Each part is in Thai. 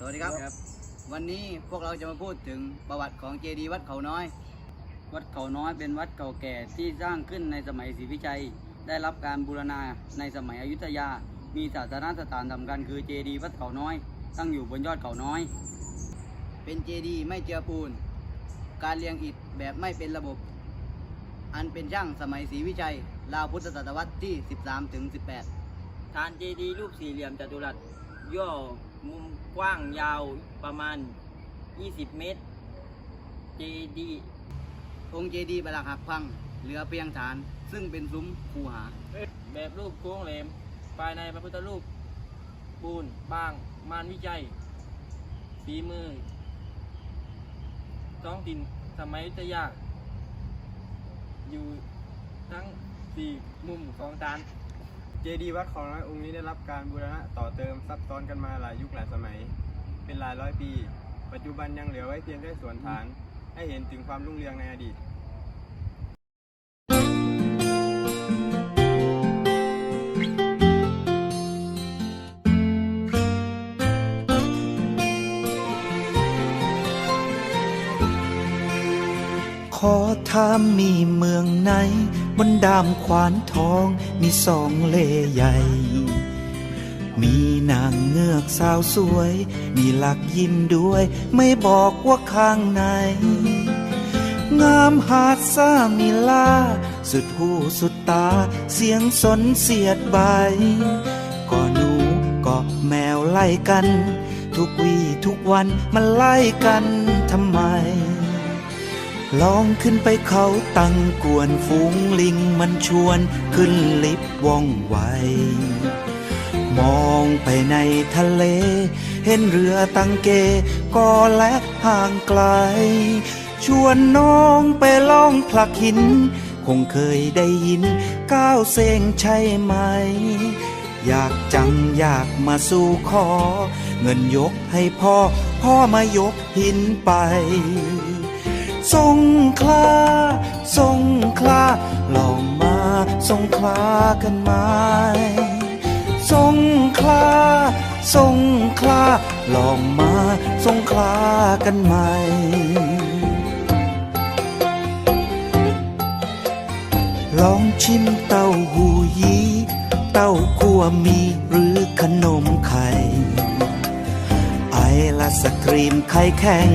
สวัสดีครับ วันนี้พวกเราจะมาพูดถึงประวัติของเจดีย์วัดเขาน้อย วัดเขาน้อยเป็นวัดเก่าแก่ที่สร้างขึ้นในสมัยศรีวิชัย ได้รับการบูรณาในสมัยอยุธยา มีศาสนสถานสำคัญคือเจดีย์วัดเขาน้อย ตั้งอยู่บนยอดเขาน้อย เป็นเจดีย์ไม่เจือปูน การเรียงอิฐแบบไม่เป็นระบบ อันเป็นช่างสมัยศรีวิชัย ราวพุทธศตวรรษที่ 13ถึง18 ฐานเจดีย์รูปสี่เหลี่ยมจัตุรัสย่อ มุมกว้างยาวประมาณ 20 เมตร เจดีองค์เจดีประหลักหักพัง เหลือเพียงฐาน ซึ่งเป็นซุ้มคูหา แบบรูปโค้งแหลม ภายในพระพุทธรูป ปูนบาง มานวิจัยฝีมือ ท้องถิ่นสมัยยุธยาอยู่ทั้งสี่มุมของฐาน เจดีย์วัดเขาน้อยองค์นี้ได้รับการบูรณะต่อเติมซับซ้อนกันมาหลายยุคหลายสมัย เป็นหลายร้อยปี ปัจจุบันยังเหลือไว้เพียงแค่ส่วนฐาน ให้เห็นถึงความรุ่งเรืองในอดีต ขอถามมีเมืองไหน บนดามขวานทองมีสองเลใหญ่ มีนางเงือกสาวสวย มีหลักยิ้มด้วย ไม่บอกว่าข้างใน งามหาดซ่ามีลา สุดหูสุดตา เสียงสนเสียดใบก็หนูก็แมวไล่กัน ทุกวีทุกวันมันไล่กันทำไม ลองขึ้นไปเขาตั้งกวนฝูงลิงมันชวนขึ้นลิฟต์ว่องไว มองไปในทะเล เห็นเรือตังเกก็แลกห่างไกล ชวนน้องไปล่องผลักหิน คงเคยได้ยินก้าวเซงใช่ไหม อยากจังอยากมาสู่ขอ เงินยกให้พ่อ พ่อมายกหินไป สงขลาสงขลาลองมาสงขลากันไหมสงขลาสงขลาลองมาสงขลากันไหมลองชิมเต้าหู้ยี้เต้าคั่วมีหรือขนมไข่ไอละสกรีมไข่แข็ง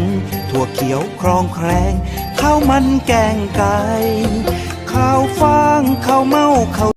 ถั่วเขียวครองแครงข้าวมันแกงไก่ข้าวฟางข้าวเมาข้าว